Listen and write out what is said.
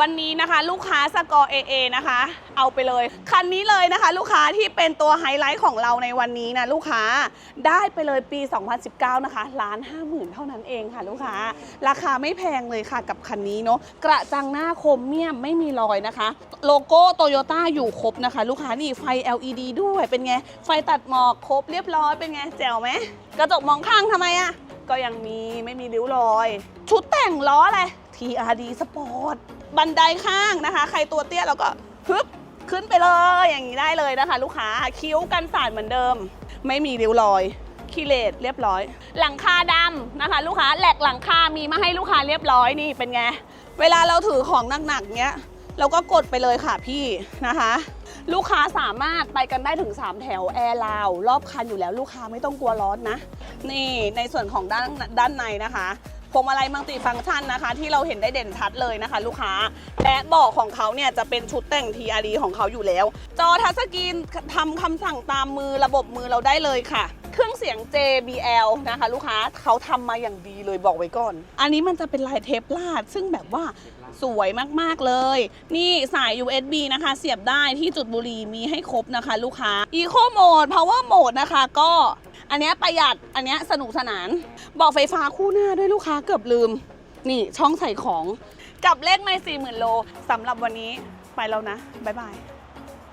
วันนี้นะคะ ลูกค้าสกอร์ AA นะคะ เอาไปเลย คันนี้เลยนะคะ ลูกค้าที่เป็นตัวไฮไลท์ของเราในวันนี้นะลูกค้าได้ไปเลยปี 2019 นะคะล้านห้าหมื่นเท่านั้นเองค่ะลูกค้า ราคาไม่แพงเลยค่ะกับคันนี้เนาะกระจังหน้าคมเมียมไม่มีรอยนะคะ โลโก้โตโยต้าอยู่ครบนะคะ ลูกค้านี่ไฟ LED ด้วยเป็นไง ไฟตัดหมอกครบเรียบร้อยเป็นไงแจ๋วไหมกระจกมองข้างทำไมอะก็ยังมีไม่มีริ้วรอย ชุดแต่งล้ออะไร TRD Sport บันไดข้างนะคะ ใครตัวเตี้ยเราก็ฮึบขึ้นไปเลยอย่างนี้ได้เลยนะคะ ลูกค้าคิ้วกันสาดเหมือนเดิม ไม่มีริ้วรอยคีเลตเรียบร้อย หลังคาดำนะคะ ลูกค้าแหลกหลังคามีมาให้ลูกค้าเรียบร้อยนี่เป็นไง เวลาเราถือของหนักๆเนี้ยเราก็กดไปเลยค่ะพี่นะคะ ลูกค้าสามารถไปกันได้ถึง 3 แถวแอร์ลาวรอบคันอยู่แล้วลูกค้าไม่ต้องกลัวร้อนนะ นี่ในส่วนของด้านด้านในนะคะ พวงมาลัยมัลติฟังก์ชันนะคะ ที่เราเห็นได้เด่นชัดเลยนะคะ ลูกค้า และเบาะของเขาเนี่ยจะเป็นชุดแต่ง TRD ของเขาอยู่แล้ว จอทัชสกรีนทำคำสั่งตามมือระบบมือเราได้เลยค่ะเครื่องเสียง JBL นะคะ ลูกค้าเขาทำมาอย่างดีเลยบอกไว้ก่อน อันนี้มันจะเป็นลายเทปลาด ซึ่งแบบว่าสวยมาก ๆ เลย นี่สาย USB นะคะ เสียบได้ที่จุดบุหรี่มีให้ครบนะคะ ลูกค้า Eco Mode Power Mode นะคะ ก็ อันเนี้ยประหยัด อันเนี้ยสนุกสนาน บอกไฟฟ้าคู่หน้าด้วยลูกค้าเกือบลืม นี่ช่องใส่ของ กับเลขไม่สี่หมื่นโลสำหรับวันนี้ไปแล้วนะ บ๊ายบาย